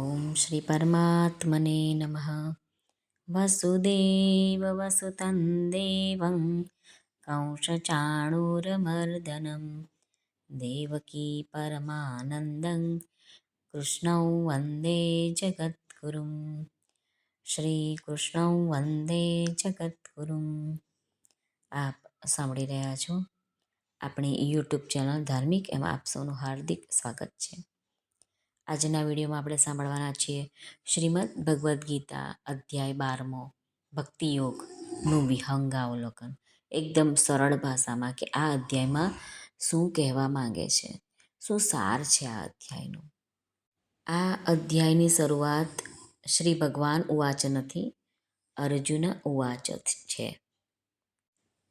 ઓમ શ્રી પરમાત્મને નમઃ વસુદેવ વસુતં દેવં કંસચાણૂરમર્દनं દેવકી પરમાનંદં કૃષ્ણૌ વંદે જગદ્ગુરું શ્રીકૃષ્ણૌ વંદે જગદ્ગુરું આપ સાંભળી રહ્યા છો આપણી યુટ્યુબ ચેનલ ધાર્મિક એમાં આપ સૌનું હાર્દિક સ્વાગત છે આજના વિડીયોમાં આપણે સાંભળવાના છીએ શ્રીમદ ભગવદ્ ગીતા અધ્યાય બારમો ભક્તિ યોગનું વિહંગાવલોકન. એકદમ સરળ ભાષામાં કે આ અધ્યાયમાં શું કહેવા માંગે છે? શું સાર છે આ અધ્યાયનો? આ અધ્યાયની શરૂઆત શ્રી ભગવાન ઉવાચ નથી, અર્જુન ઉવાચ છે.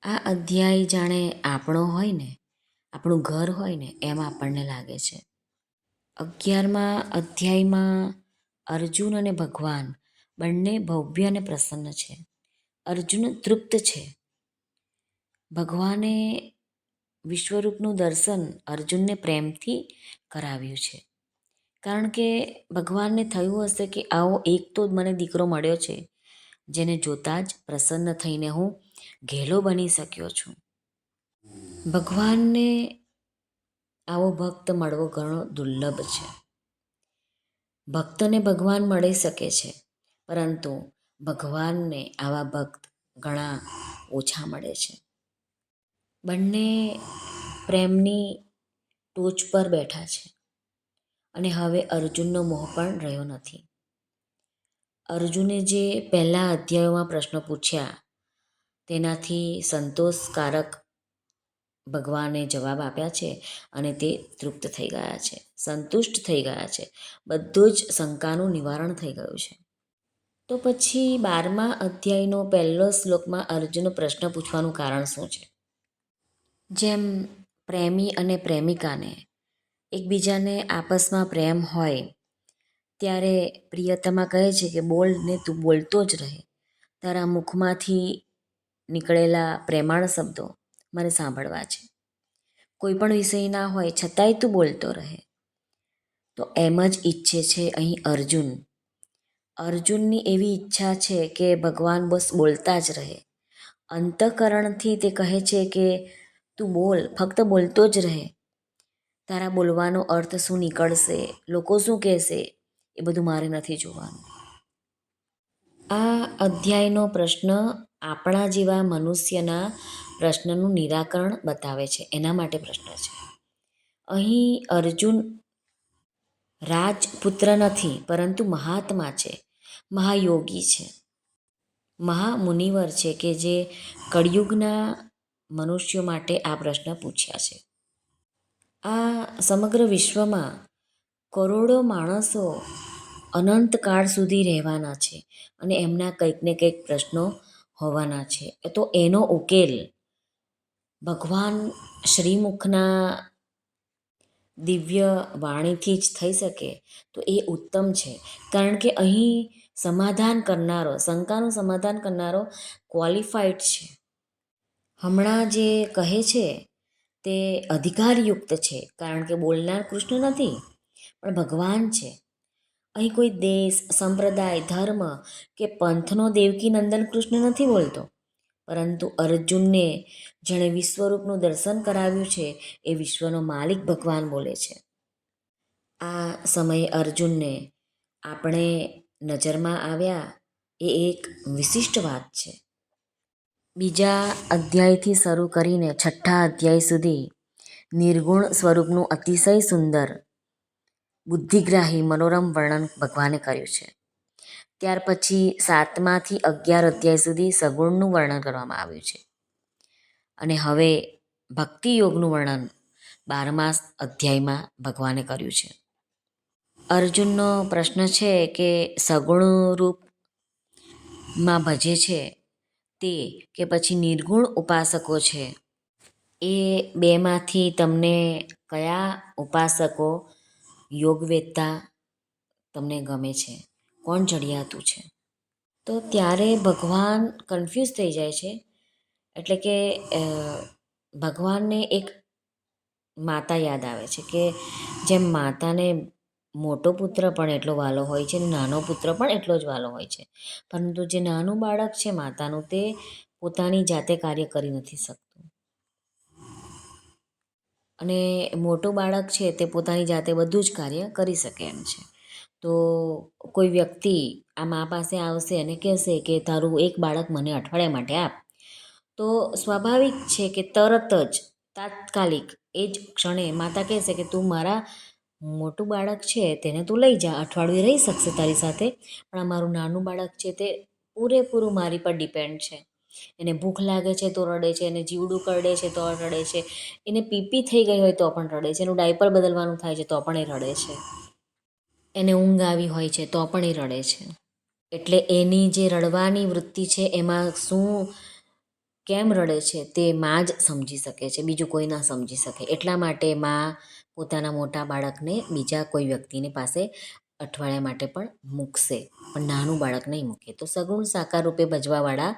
આ અધ્યાય જાણે આપણો હોય ને, આપણું ઘર હોય ને, એમ આપણને લાગે છે. અગિયારમા અધ્યાયમાં અર્જુન અને ભગવાન બંને ભવ્ય અને પ્રસન્ન છે. અર્જુન તૃપ્ત છે. ભગવાને વિશ્વરૂપનું દર્શન અર્જુનને પ્રેમથી કરાવ્યું છે. કારણ કે ભગવાનને થયું હશે કે આવો એક તો મને દીકરો મળ્યો છે, જેને જોતાં જ પ્રસન્ન થઈને હું ઘેલો બની શક્યો છું. ભગવાનને આવો ભક્ત મળવો ઘણો દુર્લભ છે. ભક્તને ભગવાન મળી શકે છે, પરંતુ ભગવાનને આવા ભક્ત ઘણા ઓછા મળે છે. બંને પ્રેમની ટોચ પર બેઠા છે અને હવે અર્જુનનો મોહ પણ રહ્યો નથી. અર્જુને જે પહેલા અધ્યાયોમાં પ્રશ્નો પૂછ્યા, તેનાથી સંતોષકારક ભગવાને જવાબ આપ્યા છે અને તે તૃપ્ત થઈ ગયા છે, સંતુષ્ટ થઈ ગયા છે. બધું જ શંકાનું નિવારણ થઈ ગયું છે. તો પછી બારમા અધ્યાયનો પહેલો શ્લોકમાં અર્જુન પ્રશ્ન પૂછવાનું કારણ શું છે? જેમ પ્રેમી અને પ્રેમિકાને એકબીજાને આપસમાં પ્રેમ હોય, ત્યારે પ્રિયતમા કહે છે કે બોલ ને તું બોલતો જ રહે. તારા મુખમાંથી નીકળેલા પ્રેમાળ શબ્દો મારે સાંભળવા છે. કોઈ પણ વિષય ના હોય, છતાંય તું બોલતો રહે. તો એમ જ ઈચ્છે છે અહીં અર્જુન. અર્જુનની એવી ઈચ્છા છે કે ભગવાન બસ બોલતા જ રહે. અંતઃકરણથી તે કહે છે કે, તું બોલ, ફક્ત બોલતો જ રહે. તારા બોલવાનો અર્થ શું નીકળશે? લોકો શું કહેશે? એ બધું મારે નથી જોવાનું. આ અધ્યાયનો પ્રશ્ન આપણા જેવા મનુષ્યના પ્રશ્નનું નિરાકરણ બતાવે છે. એના માટે પ્રશ્ન છે. અહીં અર્જુન રાજપુત્ર નથી, પરંતુ મહાત્મા છે. મહાયોગી છે. મહામુનિવર છે કે જે કળિયુગના મનુષ્યો માટે આ પ્રશ્ન પૂછ્યા છે. આ સમગ્ર વિશ્વમાં કરોડો માણસો અનંતકાળ સુધી રહેવાના છે અને એમના કંઈક ને કંઈક પ્રશ્નો હોવાના છે. તો એનો ઉકેલ ભગવાન શ્રીમુખના દિવ્ય વાણીથી જ થઈ શકે તો એ ઉત્તમ છે. કારણ કે અહીં સમાધાન કરનારો, શંકાનું સમાધાન કરનારો ક્વોલિફાઈડ છે. હમણાં જે કહે છે તે અધિકારયુક્ત છે, કારણ કે બોલનાર કૃષ્ણ નથી, પણ ભગવાન છે. અહીં કોઈ દેશ, સંપ્રદાય, ધર્મ કે પંથનો દેવકી નંદન કૃષ્ણ નથી બોલતો. પરંતુ અર્જુનને જેણે વિશ્વરૂપનું દર્શન કરાવ્યું છે, એ વિશ્વનો માલિક ભગવાન બોલે છે. આ સમયે અર્જુનને આપણે નજરમાં આવ્યા, એ એક વિશિષ્ટ વાત છે. બીજા અધ્યાયથી શરૂ કરીને છઠ્ઠા અધ્યાય સુધી નિર્ગુણ સ્વરૂપનું અતિશય સુંદર, બુદ્ધિગ્રાહી મનોરમ વર્ણન ભગવાને કર્યું છે. ત્યાર પછી સાતમાથી અગિયાર અધ્યાય સુધી સગુણનું વર્ણન કરવામાં આવ્યું છે. અને હવે ભક્તિ યોગનું વર્ણન બારમા અધ્યાયમાં ભગવાને કર્યું છે. અર્જુનનો પ્રશ્ન છે કે સગુણ રૂપમાં ભજે છે તે કે પછી નિર્ગુણ ઉપાસકો છે એ બેમાંથી તમને કયા ઉપાસકો યોગવેદતા તમને ગમે છે? કોણ ચડિયાતું છે? તો ત્યારે ભગવાન કન્ફ્યુઝ થઈ જાય છે. એટલે કે ભગવાનને એક માતા યાદ આવે છે કે જેમ માતાને મોટો પુત્ર પણ એટલો વાલો હોય છે, નાનો પુત્ર પણ એટલો જ વાલો હોય છે. પરંતુ જે નાનું બાળક છે માતાનું તે પોતાની જાતે કાર્ય કરી નથી શકતું. અને મોટું બાળક છે તે પોતાની જાતે બધું જ કાર્ય કરી શકે એમ છે. તો કોઈ વ્યક્તિ આ મા પાસે આવશે અને કહેશે કે તારું એક બાળક મને અઠવાડિયા માટે આપ. તો સ્વાભાવિક છે કે તરત જ, તાત્કાલિક, એ જ ક્ષણે માતા કહેશે કે, તું મારા મોટું બાળક છે, તેને તું લઈ જા, અઠવાડિયું રહી શકશે તારી સાથે, પણ આ મારું નાનું બાળક છે, તે પૂરેપૂરું મારી પર ડિપેન્ડ છે. એને ભૂખ લાગે છે તો રડે છે, એને જીવડું કરડે છે તો રડે છે, એને પીપી થઈ ગઈ હોય તો પણ રડે છે, એનું ડાયપર બદલવાનું થાય છે તો પણ એ રડે છે. એને ઊંઘ આવી હોય છે, તો પણ એ રડે છે. એટલે એની જે રડવાની વૃત્તિ છે, એમાં શું, કેમ રડે છે, તે માં જ સમજી શકે છે, બીજું કોઈ ના સમજી શકે. એટલા માટે માં પોતાના મોટા બાળકને બીજા કોઈ વ્યક્તિની પાસે અઠવાડિયા માટે પણ મૂકશે, પણ નાનું બાળક નહીં મૂકે. તો સગુણ સાકાર રૂપે ભજવાવાળા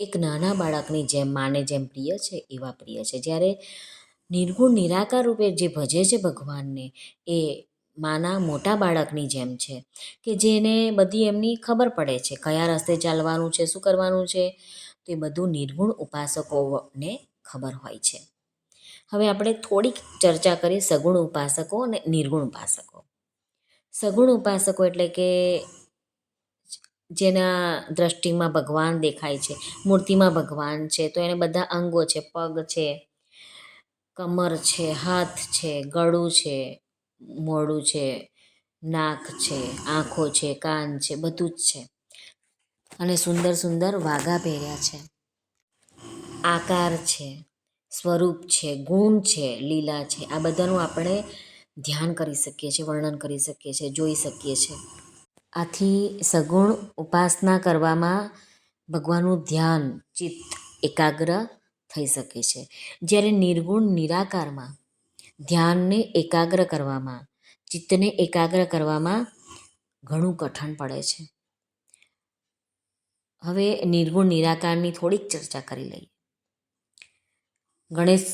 એક નાના બાળકની જેમ, માને જેમ પ્રિય છે, એવા પ્રિય છે. જ્યારે નિર્ગુણ નિરાકાર રૂપે જે ભજે છે ભગવાનને, એ માના મોટા બાળકની જેમ છે, કે જેને બધી એમની ખબર પડે છે, કયા રસ્તે ચાલવાનું છે, શું કરવાનું છે, તો બધું નિર્ગુણ ઉપાસકોને ખબર હોય છે. હવે આપણે થોડીક ચર્ચા કરીએ સગુણ ઉપાસકો અને નિર્ગુણ ઉપાસકો. સગુણ ઉપાસકો એટલે કે જેના દ્રષ્ટિમાં ભગવાન દેખાય છે, મૂર્તિમાં ભગવાન છે, તો એને બધા અંગો છે, પગ છે, કમર છે, હાથ છે, ગળું છે મોઢું છે, નાક છે, આંખો છે, કાન છે, બધું જ છે. અને સુંદર સુંદર વાઘા પહેર્યા છે. આકાર છે, સ્વરૂપ છે, ગુણ છે, લીલા છે. આ બધાનું આપણે ધ્યાન કરી શકીએ છીએ, વર્ણન કરી શકીએ છીએ, જોઈ શકીએ છીએ. આથી સગુણ ઉપાસના કરવામાં ભગવાનનું ધ્યાન, ચિત્ત એકાગ્ર થઈ શકે છે. જ્યારે નિર્ગુણ નિરાકારમાં ધ્યાનને એકાગ્ર કરવામાં, ચિત્તને એકાગ્ર કરવામાં ઘણું કઠણ પડે છે. હવે નિર્ગુણ નિરાકારની થોડીક ચર્ચા કરી લઈએ. ગણેશ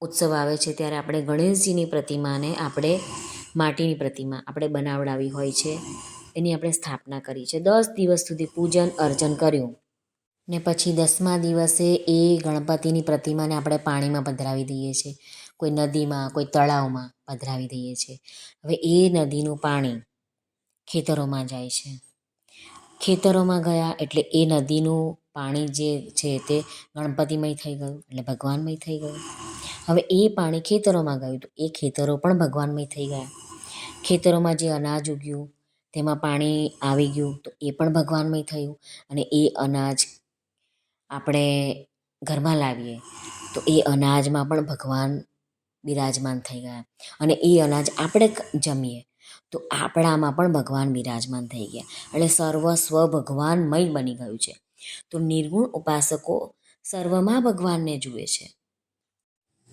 ઉત્સવ આવે છે ત્યારે આપણે ગણેશજીની પ્રતિમાને આપણે માટીની પ્રતિમા આપણે બનાવડાવી હોય છે, એની આપણે સ્થાપના કરી છે. દસ દિવસ સુધી પૂજન, અર્ચન કર્યું ને પછી દસમા દિવસે એ ગણપતિની પ્રતિમાને આપણે પાણીમાં પધરાવી દઈએ છીએ. કોઈ નદીમાં, કોઈ તળાવમાં પધરાવી દઈએ છીએ. હવે એ નદીનું પાણી ખેતરોમાં જાય છે. ખેતરોમાં ગયા એટલે એ નદીનું પાણી જે છે તે ગણપતિમય થઈ ગયું એટલે ભગવાનમય થઈ ગયું. હવે એ પાણી ખેતરોમાં ગયું તો એ ખેતરો પણ ભગવાનમય થઈ ગયા. ખેતરોમાં જે અનાજ ઉગ્યું, તેમાં પાણી આવી ગયું તો એ પણ ભગવાનમય થયું અને એ અનાજ આપણે ઘરમાં લાવીએ તો એ અનાજમાં પણ ભગવાન બિરાજમાન થઈ ગયા. અને એ અનાજ આપણે જમીએ. તો આપણામાં પણ ભગવાન બિરાજમાન થઈ ગયા. એટલે સર્વસ્વ ભગવાનમય બની ગયું છે. તો નિર્ગુણ ઉપાસકો સર્વમાં ભગવાનને જુએ છે.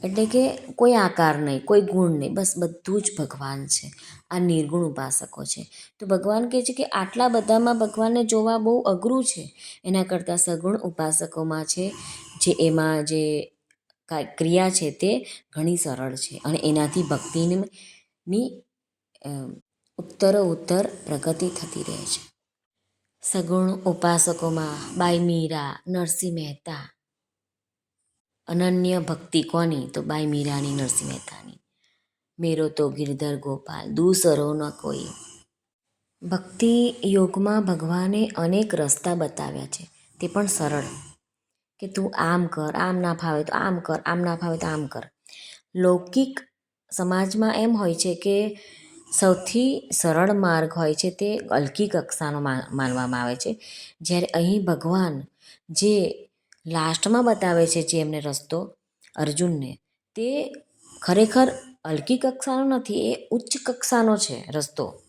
એટલે કે કોઈ આકાર નહીં, કોઈ ગુણ નહીં, બસ બધું જ ભગવાન છે. આ નિર્ગુણ ઉપાસકો છે. તો ભગવાન કહે છે કે આટલા બધામાં ભગવાનને જોવા બહુ અઘરું છે. એના કરતાં સગુણ ઉપાસકોમાં છે, જે એમાં જે ક્રિયા છે તે ઘણી સરળ છે અને એનાથી ભક્તિની ઉત્તરો ઉત્તર પ્રગતિ થતી રહે છે. સગુણ ઉપાસકોમાં બાઈ મીરા, નરસિંહ મહેતા. અનન્ય ભક્તિ કોની? તો બાઈ મીરાની, નરસિંહ મહેતાની. મેરો તો ગિરધર ગોપાલ, દૂસરો ન કોઈ. ભક્તિ યોગમાં ભગવાને અનેક રસ્તા બતાવ્યા છે. તે પણ સરળ. કે તું આમ કર, આમ ના ફાવે તો આમ કર, આમ ના ફાવે તો આમ કર. લૌકિક સમાજમાં એમ હોય છે કે સૌથી સરળ માર્ગ હોય છે તે અલકી કક્ષાનો માનવામાં આવે છે. જ્યારે અહીં ભગવાન જે લાસ્ટમાં બતાવે છે જે એમને રસ્તો, અર્જુનને, તે ખરેખર હલકી કક્ષાનો નથી, એ ઉચ્ચ કક્ષાનો છે રસ્તો.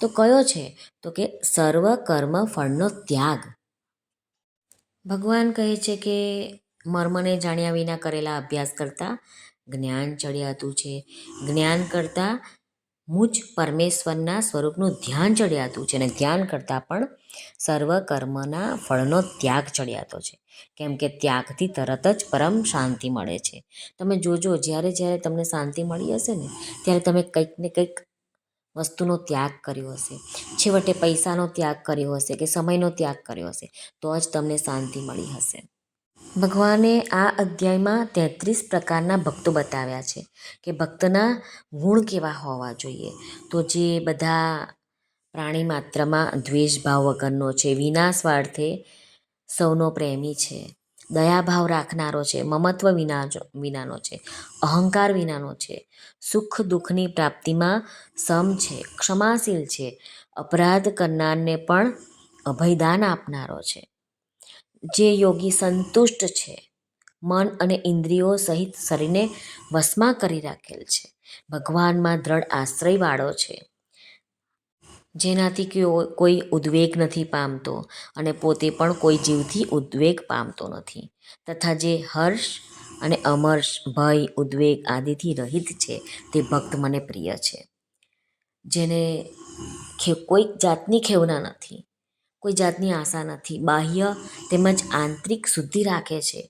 તો કયો છે? તો કે સર્વ કર્મ ફળનો ત્યાગ. ભગવાન કહે છે કે, મર્મને જાણ્યા વિના કરેલા અભ્યાસ કરતાં જ્ઞાન ચડિયાતું છે. જ્ઞાન કરતાં મુજ પરમેશ્વરના સ્વરૂપનું ધ્યાન ચડિયાતું છે અને ધ્યાન કરતાં પણ સર્વ કર્મના ફળનો ત્યાગ ચડિયાતો છે. કેમ કે ત્યાગથી તરત જ પરમ શાંતિ મળે છે. તમે જોજો, જ્યારે જ્યારે તમને શાંતિ મળી હશે ને, ત્યારે તમે કંઈક ને કંઈક વસ્તુનો ત્યાગ કર્યો હશે. છેવટે પૈસાનો ત્યાગ કર્યો હશે કે સમયનો ત્યાગ કર્યો હશે, તો જ તમને શાંતિ મળી હશે. ભગવાને આ અધ્યાયમાં તેત્રીસ પ્રકારના ભક્તો બતાવ્યા છે કે ભક્તના ગુણ કેવા હોવા જોઈએ. તો જે બધા પ્રાણી માત્રમાં દ્વેષભાવ વગરનો છે વિના સ્વાર્થે સૌનો પ્રેમી છે. દયાભાવ રાખનારો છે, મમત્વ વિના વિનાનો છે, અહંકાર વિનાનો છે, સુખ દુઃખની પ્રાપ્તિમાં સમ છે, ક્ષમાશીલ છે, અપરાધ કરનારને પણ અભયદાન આપનારો છે. જે યોગી સંતુષ્ટ છે, મન અને ઇન્દ્રિયો સહિત શરીરને વશમાં કરી રાખેલ છે. ભગવાનમાં દ્રઢ આશ્રયવાળો છે. જેનાથી કોઈ ઉદ્વેગ નથી પામતો અને પોતે પણ કોઈ જીવથી ઉદ્વેગ પામતો નથી. તથા જે હર્ષ અને અમર્ષ, ભય, ઉદ્વેગ આદિથી રહિત છે, તે ભક્ત મને પ્રિય છે. જેને કોઈ જાતની ખેવના નથી, કોઈ જાતની આશા નથી. બાહ્ય તેમજ આંતરિક શુદ્ધિ રાખે છે.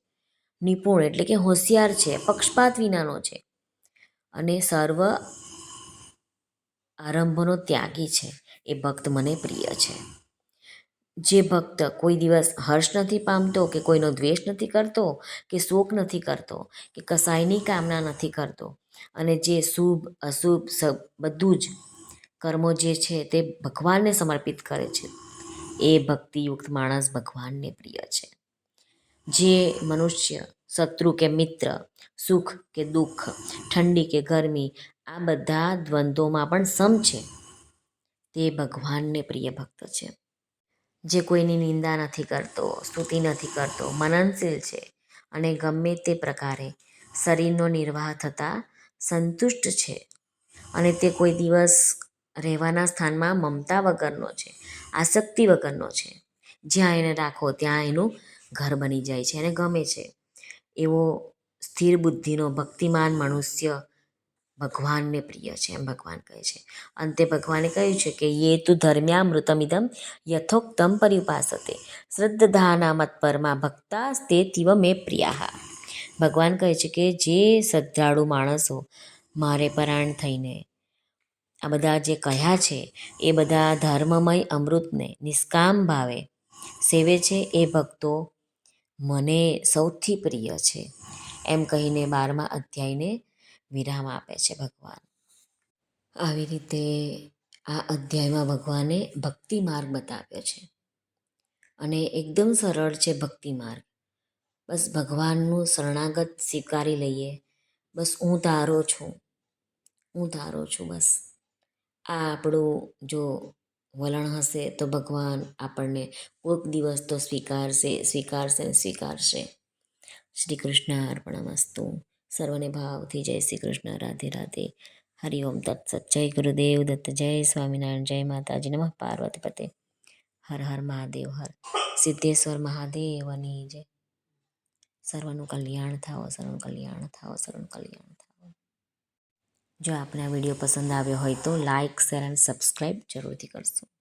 નિપુણ એટલે કે હોશિયાર છે, પક્ષપાત વિનાનો છે અને સર્વ આરંભનો ત્યાગી છે. એ ભક્ત મને પ્રિય છે. જે ભક્ત કોઈ દિવસ હર્ષ નથી પામતો કે કોઈનો દ્વેષ નથી કરતો કે શોક નથી કરતો કે કસાયની કામના નથી કરતો અને જે શુભ, અશુભ બધું જ કર્મો જે છે તે ભગવાનને સમર્પિત કરે છે, એ ભક્તિયુક્ત માણસ ભગવાનને પ્રિય છે. જે મનુષ્ય, શત્રુ કે મિત્ર, સુખ કે દુઃખ, ઠંડી કે ગરમી, આ બધા દ્વંદ્વોમાં પણ સમ છે. તે ભગવાનને પ્રિય ભક્ત છે. જે કોઈની નિંદા નથી કરતો, સ્તુતિ નથી કરતો, મનનશીલ છે અને ગમે તે પ્રકારે શરીરનો નિર્વાહ થતાં સંતુષ્ટ છે અને તે કોઈ દિવસ રહેવાના સ્થાનમાં મમતા વગરનો છે, આસક્તિ વગરનો છે. જ્યાં એને રાખો ત્યાં એનું ઘર બની જાય છે અને ગમે છે. એવો સ્થિર બુદ્ધિનો ભક્તિમાન મનુષ્ય ભગવાનને પ્રિય છે એમ ભગવાન કહે છે. અંતે ભગવાને કહ્યું છે કે, યે તું ધર્મ્યામૃતમિદમ યથોક્તમ પરિપાસતે. શ્રદ્ધાના મત પરમાં ભક્તાસ્તે તીવ મે પ્રિયા ભગવાન કહે છે કે, જે શ્રદ્ધાળુ માણસો મારે પરાયણ થઈને આ બધા જે કહ્યા છે, એ બધા ધર્મમય અમૃતને નિષ્કામ ભાવે સેવે છે, એ ભક્તો મને સૌથી પ્રિય છે. એમ કહીને બારમા અધ્યાયને વિરામ આપે છે ભગવાન. આવી રીતે આ અધ્યાયમાં ભગવાને ભક્તિ માર્ગ બતાવ્યો છે. અને એકદમ સરળ છે ભક્તિ માર્ગ. બસ ભગવાનનું શરણાગત સ્વીકારી લઈએ. બસ હું તારો છું. હું તારો છું બસ. આ આપણું જો વલણ હશે તો ભગવાન આપણને કોઈક દિવસ તો સ્વીકારશે સ્વીકારશે સ્વીકારશે. શ્રી કૃષ્ણ અર્પણમસ્તુ સર્વને ભાવથી જય શ્રી કૃષ્ણ, રાધે રાધે. હરિઓમ તત્સત. જય ગુરુદેવ દત્ત, જય સ્વામિનારાયણ, જય માતાજી નમઃ. પાર્વતી પતે હર હર મહાદેવ, હર. સિદ્ધેશ્વર મહાદેવની જય. સર્વનું કલ્યાણ થાઓ, સર્વનું કલ્યાણ થાઓ, સર્વનું કલ્યાણ થાઓ. જો આપને આ વીડિયો પસંદ આવ્યો હોય તો લાઇક શેર અને સબસ્ક્રાઈબ જરૂરથી કરશો.